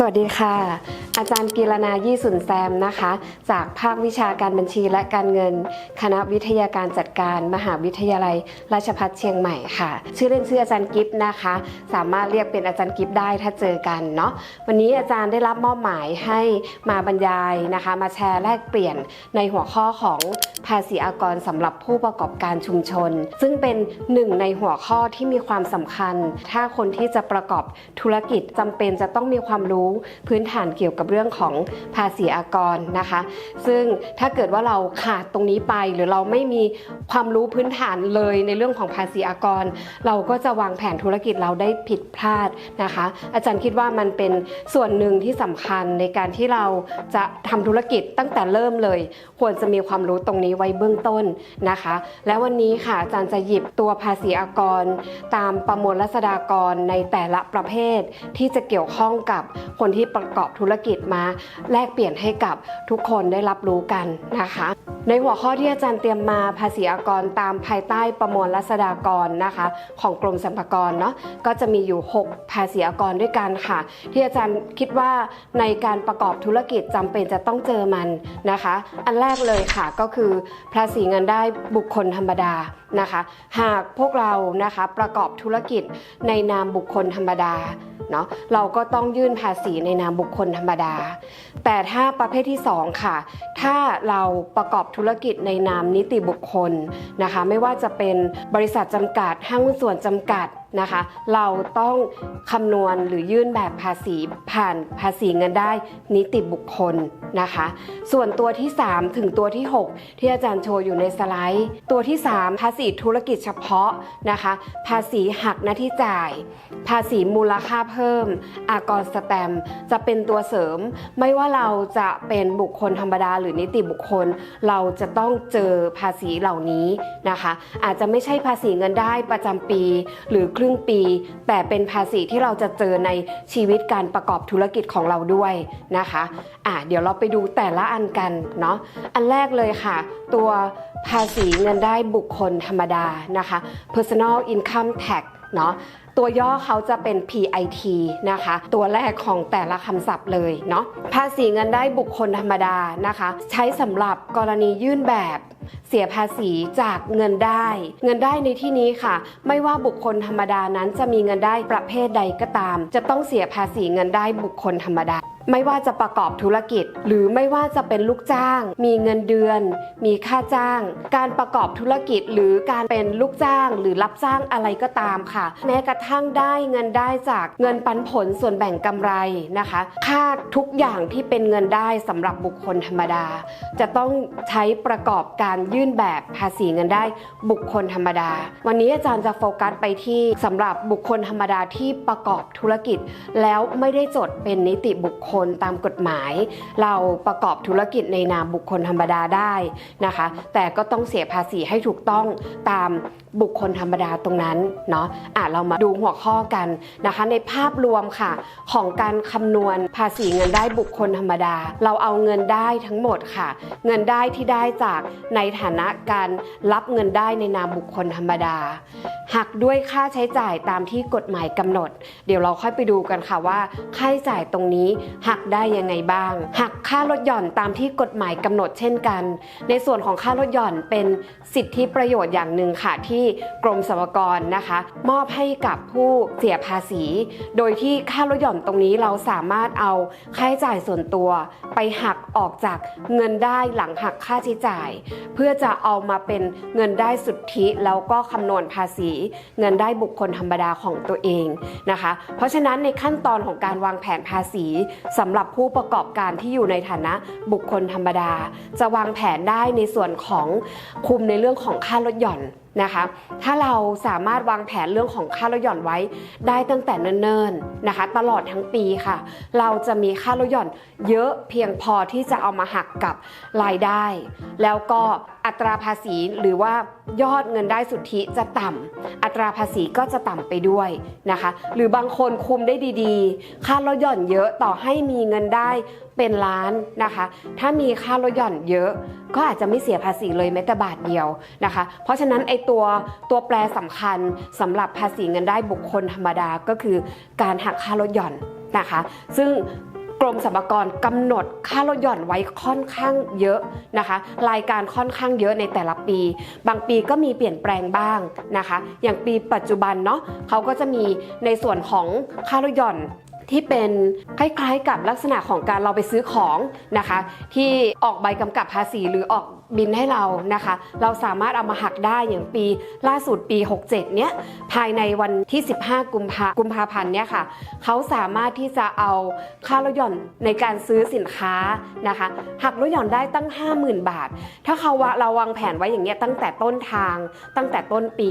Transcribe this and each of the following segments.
สวัสดีค่ะ อาจารย์กีรนายี่สุนแซมนะคะ จากภาควิชาการบัญชีและการเงิน คณะวิทยาการจัดการ มหาวิทยาลัย ราชภัฏเชียงใหม่ค่ะ ชื่อเล่นชื่ออาจารย์กิฟต์นะคะ สามารถเรียกเป็นอาจารย์กิฟต์ได้ถ้าเจอกันเนาะวันนี้อาจารย์ได้รับมอบหมายให้มาบรรยายนะคะ มาแชร์แลกเปลี่ยนในหัวข้อของภาษีอากรสำหรับผู้ประกอบการชุมชน ซึ่งเป็นหนึ่งในหัวข้อที่มีความสำคัญ ถ้าคนที่จะประกอบธุรกิจจำเป็นจะต้องมีความรู้พื้นฐานเกี่ยวกับเรื่องของภาษีอากรนะคะ ซึ่งถ้าเกิดว่าเราขาดตรงนี้ไป หรือเราไม่มีความรู้พื้นฐานเลยในเรื่องของภาษีอากร เราก็จะวางแผนธุรกิจเราได้ผิดพลาดนะคะ อาจารย์คิดว่ามันเป็นส่วนหนึ่งที่สำคัญในการที่เราจะทำธุรกิจตั้งแต่เริ่มเลย ควรจะมีความรู้ตรงนี้ไว้เบื้องต้นนะคะ และวันนี้ค่ะอาจารย์จะหยิบตัวภาษีอากร ตามประมวลรัษฎากรในแต่ละประเภทที่จะเกี่ยวข้องกับคนที่ประกอบธุรกิจมาแลกเปลี่ยนให้กับทุกคนได้รับรู้กันนะคะ ในหัวข้อที่อาจารย์เตรียมมาภาษีอากรตามภายใต้ประมวลรัษฎากรนะคะ ของกรมสรรพากรเนาะก็จะมีอยู่ 6 ภาษีอากรด้วยกันค่ะ ที่อาจารย์คิดว่าในการประกอบธุรกิจจำเป็นจะต้องเจอมันนะคะ อันแรกเลยค่ะก็คือภาษีเงินได้บุคคลธรรมดานะคะ หากพวกเรานะคะประกอบธุรกิจในนามบุคคลธรรมดา เนาะเราก็ต้องยื่นภาษีในนามบุคคลธรรมดา แต่ถ้าประเภทที่ 2 ค่ะ ถ้าเราประกอบธุรกิจในนามนิติบุคคลนะคะ ไม่ว่าจะเป็นบริษัทจำกัดห้างหุ้นส่วนจำกัดนะคะ เราต้องคำนวณหรือยื่นแบบภาษีผ่านภาษีเงินได้นิติบุคคลนะคะ ส่วนตัวที่ 3 ถึงตัวที่ 6 ที่อาจารย์โชว์อยู่ในสไลด์ ตัวที่ 3 ภาษีธุรกิจเฉพาะนะคะ ภาษีหักหน้าที่จ่าย ภาษีมูลค่าเพิ่ม อากรสแตมจะเป็นตัวเสริม ไม่ว่าเราจะเป็นบุคคลธรรมดาหรือนิติบุคคล เราจะต้องเจอภาษีเหล่านี้นะคะ อาจจะไม่ใช่ภาษีเงินได้ประจำปี หรือครึ่งปี แต่เป็นภาษีที่เราจะเจอในชีวิตการประกอบธุรกิจของเราด้วยนะคะอะเดี๋ยวเราไปดูแต่ละอันกันเนาะอันแรกเลยค่ะ ตัวภาษีเงินได้บุคคลธรรมดานะคะ personal income tax เนาะตัวย่อเขาจะเป็น PIT นะคะ ตัวแรกของแต่ละคำศัพท์เลยเนาะภาษีเงินได้บุคคลธรรมดานะคะ ใช้สำหรับกรณียื่นแบบ เสียภาษีจากเงินได้ เงินได้ในที่นี้ค่ะ ไม่ว่าบุคคลธรรมดานั้นจะมีเงินได้ประเภทใดก็ตาม จะต้องเสียภาษีเงินได้บุคคลธรรมดา ไม่ว่าจะประกอบธุรกิจ หรือไม่ว่าจะเป็นลูกจ้าง มีเงินเดือน มีค่าจ้าง การประกอบธุรกิจหรือการเป็นลูกจ้าง หรือรับจ้างอะไรก็ตามค่ะ แม้กระทั่งได้เงินได้จากเงินปันผลส่วนแบ่งกำไรนะคะ ค่าทุกอย่างที่เป็นเงินได้สำหรับบุคคลธรรมดา จะต้องใช้ประกอบการยื่นแบบภาษีเงินได้บุคคลธรรมดา วันนี้อาจารย์จะโฟกัสไปที่สำหรับบุคคลธรรมดาที่ประกอบธุรกิจ แล้วไม่ได้จดเป็นนิติบุคคลตามกฎหมาย เราประกอบธุรกิจในนามบุคคลธรรมดาได้นะคะ แต่ก็ต้องเสียภาษีให้ถูกต้องตามบุคคลธรรมดาตรงนั้นเนาะอะเรามาดูหัวข้อกันนะคะ ในภาพรวมค่ะ ของการคำนวณภาษีเงินได้บุคคลธรรมดา เราเอาเงินได้ทั้งหมดค่ะ เงินได้ที่ได้จากในฐานะการรับเงินได้ในนามบุคคลธรรมดา หักด้วยค่าใช้จ่ายตามที่กฎหมายกำหนด เดี๋ยวเราค่อยไปดูกันค่ะว่า ค่าใช้จ่ายตรงนี้หักได้ยังไงบ้าง หักค่าลดหย่อนตามที่กฎหมายกำหนดเช่นกัน ในส่วนของค่าลดหย่อนเป็นสิทธิประโยชน์อย่างหนึ่งค่ะที่กรมสรรพากรนะคะ มอบให้กับผู้เสียภาษี โดยที่ค่าลดหย่อนตรงนี้เราสามารถเอาค่าใช้จ่ายส่วนตัวไปหักออกจากเงินได้หลังหักค่าใช้จ่าย เพื่อจะเอามาเป็นเงินได้สุทธิแล้วก็คำนวณภาษี เงินได้บุคคลธรรมดาของตัวเองนะคะ เพราะฉะนั้นในขั้นตอนของการวางแผนภาษีสำหรับผู้ประกอบการที่อยู่ในฐานะบุคคลธรรมดา จะวางแผนได้ในส่วนของคุมในเรื่องของค่าลดหย่อน นะคะ ถ้าเราสามารถวางแผนเรื่องของค่าลดหย่อนไว้ได้ตั้งแต่เนิ่นๆนะคะ ตลอดทั้งปีค่ะ เราจะมีค่าลดหย่อนเยอะเพียงพอที่จะเอามาหักกับรายได้ แล้วก็อัตราภาษีหรือว่ายอดเงินได้สุทธิจะต่ำอัตราภาษีก็จะต่ำไปด้วยนะคะ หรือบางคนคุมได้ดีๆ ค่าลดหย่อนเยอะต่อให้มีเงินได้ เป็นล้านนะคะ ถ้ามีค่าลดหย่อนเยอะก็อาจจะไม่เสียภาษีเลยแม้แต่บาทเดียวนะคะ เพราะฉะนั้นไอตัวตัวแปรสำคัญสำหรับภาษีเงินได้บุคคลธรรมดาก็คือการหักค่าลดหย่อนนะคะ ซึ่งกรมสรรพากรกำหนดค่าลดหย่อนไว้ค่อนข้างเยอะนะคะ รายการค่อนข้างเยอะในแต่ละปี บางปีก็มีเปลี่ยนแปลงบ้างนะคะ อย่างปีปัจจุบันเนาะเขาก็จะมีในส่วนของค่าลดหย่อน ที่เป็นคล้ายๆกับลักษณะของการเราไปซื้อของนะคะ ที่ออกใบกำกับภาษีหรือออก บินให้เรานะคะ เราสามารถเอามาหักได้อย่างปีล่าสุดปี 67 เนี้ยภายในวันที่ 15 กุมภากุมภาพันธ์เนี่ยค่ะเขาสามารถที่จะเอาค่าลดหย่อนในการซื้อสินค้านะคะ หักลดหย่อนได้ตั้ง 50,000 บาท ถ้าเขาวะเราวางแผนไว้อย่างเงี้ยตั้งแต่ต้นทาง ตั้งแต่ต้นปี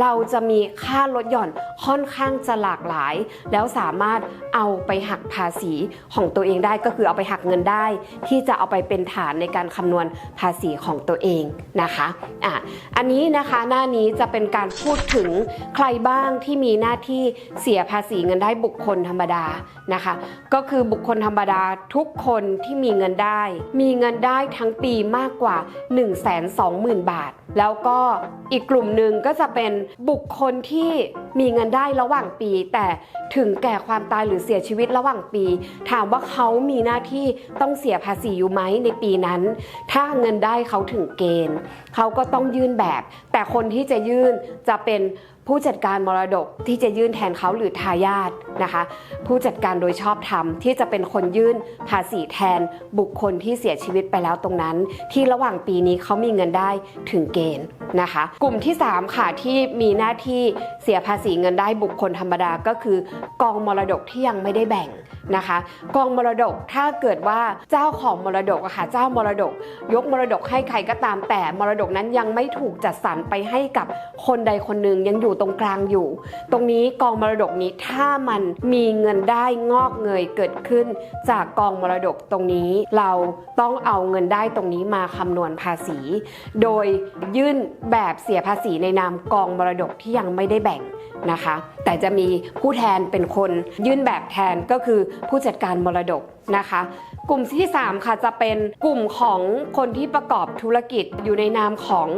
เราจะมีค่าลดหย่อนค่อนข้างจะหลากหลาย แล้วสามารถเอาไปหักภาษีของตัวเองได้ก็คือเอาไปหักเงินได้ ที่จะเอาไปเป็นฐานในการคำนวณภาษีของตัวเองนะคะอะอันนี้นะคะหน้านี้จะเป็นการพูดถึงใครบ้างที่มีหน้าที่เสียภาษีเงินได้บุคคลธรรมดานะคะ ก็คือบุคคลธรรมดาทุกคนที่มีเงินได้ มีเงินได้ทั้งปีมากกว่า 1 2 0 0 0 0 บาท แล้วก็อีกกลุ่มหนึ่งก็จะเป็นบุคคลที่มีเงินได้ระหว่างปี แต่ถึงแก่ความตายหรือเสียชีวิตระหว่างปี ถามว่าเขามีหน้าที่ต้องเสียภาษีอยู่ไหมในปีนั้น ถ้าเงินได้เขาถึงเกณฑ์ เขาก็ต้องยื่นแบบ แต่คนที่จะยื่นจะเป็นผู้จัดการมรดกที่จะยื่นแทนเขาหรือทายาทนะคะ ผู้จัดการโดยชอบธรรมที่จะเป็นคนยื่นภาษีแทนบุคคลที่เสียชีวิตไปแล้วตรงนั้น ที่ระหว่างปีนี้เขามีเงินได้ถึงเกณฑ์ นะคะ กลุ่มที่ 3 ค่ะที่มีหน้าที่เสียภาษีเงินได้บุคคลธรรมดาก็คือกองมรดกที่ยังไม่ได้แบ่งนะคะ กองมรดกถ้าเกิดว่าเจ้าของมรดกอะค่ะเจ้ามรดก ยกมรดกให้ใครก็ตามแต่มรดกนั้นยังไม่ถูกจัดสรรไปให้กับคนใดคนหนึ่งยังอยู่ตรงกลางอยู่ ตรงนี้กองมรดกนี้ถ้ามันมีเงินได้งอกเงยเกิดขึ้น จากกองมรดกตรงนี้เราต้องเอาเงินได้ตรงนี้มาคำนวณภาษี โดยยื่นแบบเสียภาษีในนามกองมรดกที่ยังไม่ได้แบ่งนะคะ แต่จะมีผู้แทนเป็นคนยื่นแบบแทนก็คือผู้จัดการมรดกนะคะ กลุ่มที่ 3 ค่ะจะเป็นกลุ่มของคนที่ประกอบธุรกิจอยู่ในนามของ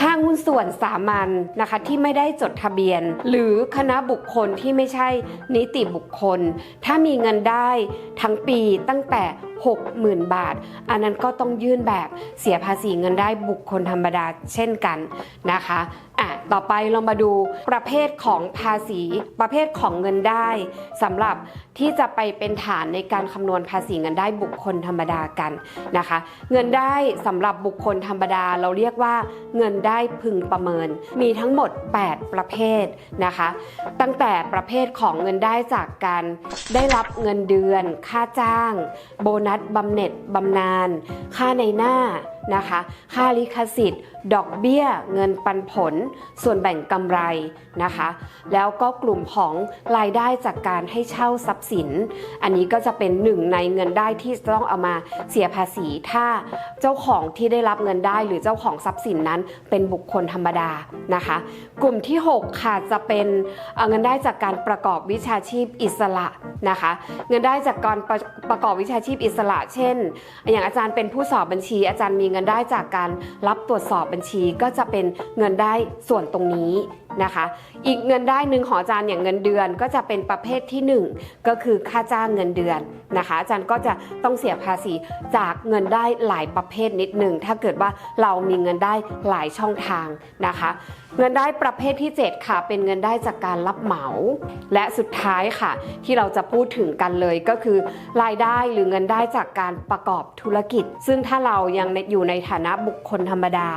ห้างหุ้นส่วนสามัญนะคะที่ไม่ได้จดทะเบียน หรือคณะบุคคลที่ไม่ใช่นิติบุคคล ถ้ามีเงินได้ทั้งปีตั้งแต่ 60,000 บาท อันนั้นก็ต้องยื่นแบบเสียภาษีเงินได้บุคคลธรรมดาเช่นกันนะคะ อะต่อไปเรามาดูประเภทของภาษี ประเภทของเงินได้สำหรับที่จะไปเป็นฐานในการคำนวณภาษีเงินได้บุคคลธรรมดากันนะคะ เงินได้สำหรับบุคคลธรรมดาเราเรียกว่า เงินได้พึงประเมิน มีทั้งหมด 8 ประเภทนะคะ ตั้งแต่ประเภทของเงินได้จากการได้รับเงินเดือน ค่าจ้าง โบนัสบำเหน็จบำนาญค่าในหน้า นะคะ ค่าลิขสิทธิ์ ดอกเบี้ย เงินปันผล ส่วนแบ่งกำไรนะคะ แล้วก็กลุ่มของรายได้จากการให้เช่าทรัพย์สิน อันนี้ก็จะเป็นหนึ่งในเงินได้ที่จะต้องเอามาเสียภาษี ถ้าเจ้าของที่ได้รับเงินได้หรือเจ้าของทรัพย์สินนั้น เป็นบุคคลธรรมดานะคะ กลุ่มที่ 6 ค่ะจะเป็นเเงินได้จากการประกอบวิชาชีพอิสระนะคะ เงินได้จากการประประกอบวิชาชีพอิสระ เช่น อย่างอาจารย์เป็นผู้สอบบัญชีอาจารย์มีเงินได้จากการรับตรวจสอบบัญชีก็จะเป็นเงินได้ส่วนตรงนี้ นะคะ อีกเงินได้หนึ่งของอาจารย์อย่างเงินเดือนก็จะเป็นประเภทที่หนึ่งก็คือค่าจ้างเงินเดือนนะคะ อาจารย์ก็จะต้องเสียภาษีจากเงินได้หลายประเภทนิดหนึ่งถ้าเกิดว่าเรามีเงินได้หลายช่องทางนะคะ เงินได้ประเภทที่ 7 ค่ะเป็นเงินได้จากการรับเหมา และสุดท้ายค่ะ ที่เราจะพูดถึงกันเลยก็คือ รายได้หรือเงินได้จากการประกอบธุรกิจ ซึ่งถ้าเรายังอยู่ในฐานะบุคคลธรรมดา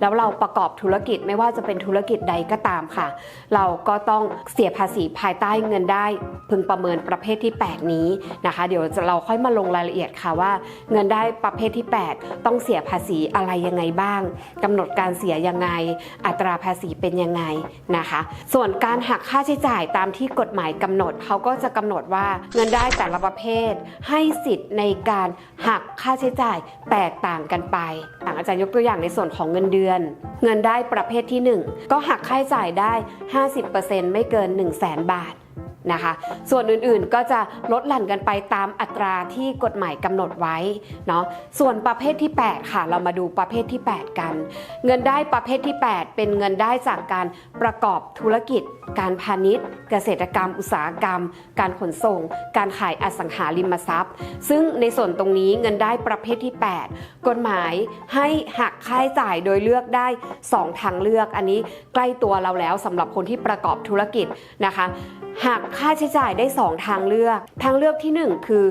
แล้วเราประกอบธุรกิจไม่ว่าจะเป็นธุรกิจใดก็ตามค่ะ เราก็ต้องเสียภาษีภายใต้เงินได้พึงประเมินประเภทที่ 8 นี้นะคะ เดี๋ยวเราค่อยมาลงรายละเอียดค่ะว่า เงินได้ประเภทที่ 8 ต้องเสียภาษีอะไรยังไงบ้างกำหนดการเสียยังไง อัตราภาษีเป็นยังไงนะคะ ส่วนการหักค่าใช้จ่ายตามที่กฎหมายกำหนดเขาก็จะกำหนดว่าเงินได้แต่ละประเภท ให้สิทธิ์ในการหักค่าใช้จ่ายแตกต่างกันไปอะอาจารย์ยกตัวอย่างในส่วนของเงินเดือน เงินได้ประเภทที่ 1 ก็หักค่าใช้จ่ายได้ 50%ไม่เกิน 1 0 0 0 0แบาทนะคะ ส่วนอื่นๆก็จะลดหลั่นกันไปตามอัตราที่กฎหมายกำหนดไว้เนาะ ส่วนประเภทที่ 8 ค่ะ เรามาดูประเภทที่ 8 กัน เงินได้ประเภทที่ 8 เป็นเงินได้จากการประกอบธุรกิจการพาณิชย์ เกษตรกรรม อุตสาหกรรม การขนส่ง การขายอสังหาริมทรัพย์ ซึ่งในส่วนตรงนี้เงินได้ประเภทที่ 8 กฎหมายให้หักค่าใช้จ่ายโดยเลือกได้ 2 ทางเลือกอันนี้ใกล้ตัวเราแล้วสำหรับคนที่ประกอบธุรกิจนะคะหักค่าใช้จ่ายได้ 2 ทางเลือก ทางเลือกทีหนึ่1 คือ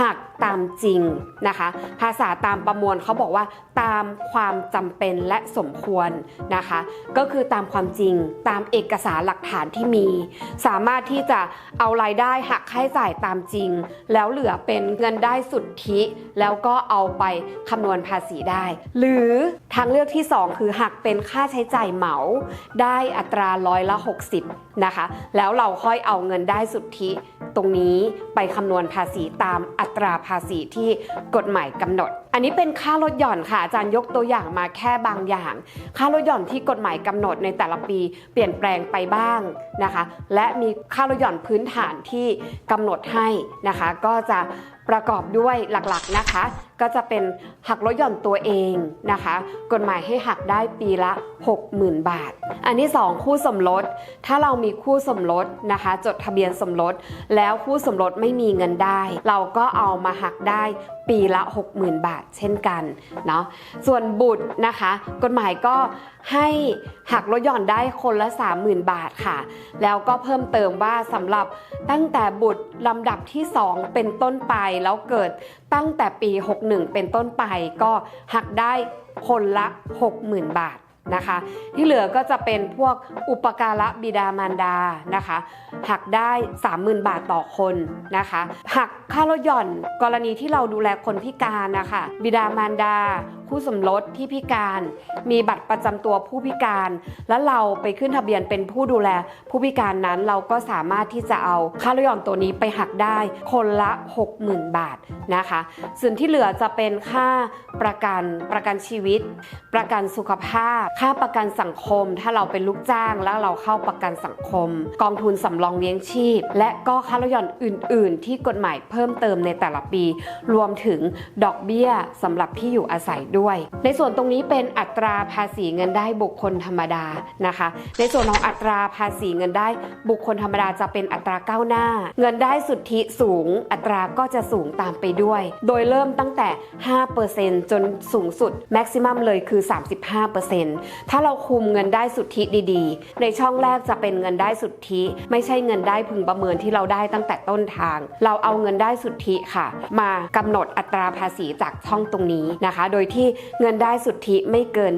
หักตามจริงนะคะ ภาษาตามประมวลเขาบอกว่าตามความจำเป็นและสมควรนะคะ ก็คือตามความจริงตามเอกสารหลักฐานที่มี สามารถที่จะเอารายได้หักค่าใช้จ่ายตามจริง แล้วเหลือเป็นเงินได้สุทธิ แล้วก็เอาไปคำนวณภาษีได้ หรือทางเลือกที่ 2 คือหักเป็นค่าใช้จ่ายเหมา ได้อัตราร้อยละ 60 นะคะ แล้วเราค่อยเอาเงินได้สุทธิ ตรงนี้ไปคำนวณภาษีตามอัตราภาษีที่กฎหมายกำหนด อันนี้เป็นค่าลดหย่อนค่ะอาจารย์ยกตัวอย่างมาแค่บางอย่าง ค่าลดหย่อนที่กฎหมายกำหนดในแต่ละปีเปลี่ยนแปลงไปบ้างนะคะ และมีค่าลดหย่อนพื้นฐานที่กำหนดให้นะคะ ก็จะประกอบด้วยหลักๆนะคะ ก็จะเป็นหักลดหย่อนตัวเองนะคะ กฎหมายให้หักได้ปีละ 60,000 บาท อันที่ 2 คู่สมรส ถ้าเรามีคู่สมรสนะคะ จดทะเบียนสมรส แล้วคู่สมรสไม่มีเงินได้ เราก็เอามาหักได้ปีละ 60,000 บาทเช่นกันเนาะส่วนบุตรนะคะ กฎหมายก็ให้หักลดหย่อนได้คนละ 30,000 บาทค่ะ แล้วก็เพิ่มเติมว่าสำหรับตั้งแต่บุตรลำดับที่ 2 เป็นต้นไปแล้วเกิดตั้งแต่ปี 61 เป็นต้นไปก็หักได้คนละ 60,000 บาทนะคะ ที่เหลือก็จะเป็นพวกอุปการะบิดามารดานะคะ หักได้ 30,000 บาทต่อคนนะคะ หักค่าลดหย่อนกรณีที่เราดูแลคนพิการนะคะ บิดามารดา คู่สมรสที่พิการ มีบัตรประจำตัวผู้พิการ แล้วเราไปขึ้นทะเบียนเป็นผู้ดูแล ผู้พิการนั้นเราก็สามารถที่จะเอาค่าลดหย่อนตัวนี้ไปหักได้คนละ 60,000 บาทนะคะ ส่วนที่เหลือจะเป็นค่าประกันประกันชีวิต ประกันสุขภาพ ค่าประกันสังคม ถ้าเราเป็นลูกจ้างแล้วเราเข้าประกันสังคม กองทุนสำรองเลี้ยงชีพ และก็ค่าลดหย่อนอื่น ๆ ที่กฎหมายเพิ่มเติมในแต่ละปี รวมถึงดอกเบี้ยสำหรับที่อยู่อาศัยด้วยในส่วนตรงนี้เป็นอัตราภาษีเงินได้บุคคลธรรมดานะคะ ในส่วนของอัตราภาษีเงินได้บุคคลธรรมดาจะเป็นอัตราก้าวหน้า เงินได้สุทธิสูง อัตราก็จะสูงตามไปด้วย โดยเริ่มตั้งแต่ 5%จนสูงสุดแม็กซิมัมเลยคือ 35%ถ้าเราคุมเงินได้สุทธิดีๆ ในช่องแรกจะเป็นเงินได้สุทธิ ไม่ใช่เงินได้พึงประเมินที่เราได้ตั้งแต่ต้นทาง เราเอาเงินได้สุทธิค่ะ มากำหนดอัตราภาษีจากช่องตรงนี้นะคะ โดยที่เงินได้สุทธิไม่เกิน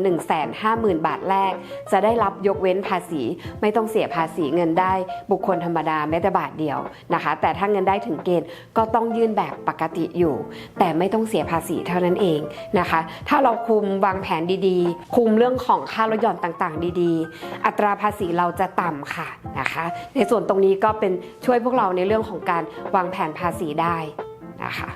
150,000 บาทแรก จะได้รับยกเว้นภาษี ไม่ต้องเสียภาษีเงินได้บุคคลธรรมดาแม้แต่บาทเดียวนะคะ แต่ถ้าเงินได้ถึงเกณฑ์ก็ต้องยื่นแบบปกติอยู่ แต่ไม่ต้องเสียภาษีเท่านั้นเองนะคะ ถ้าเราคุมวางแผนดีๆ คุมเรื่องของค่าลดหย่อนต่างๆ ดีๆ อัตราภาษีเราจะต่ำค่ะนะคะ ในส่วนตรงนี้ก็เป็นช่วยพวกเราในเรื่องของการวางแผนภาษีได้นะคะ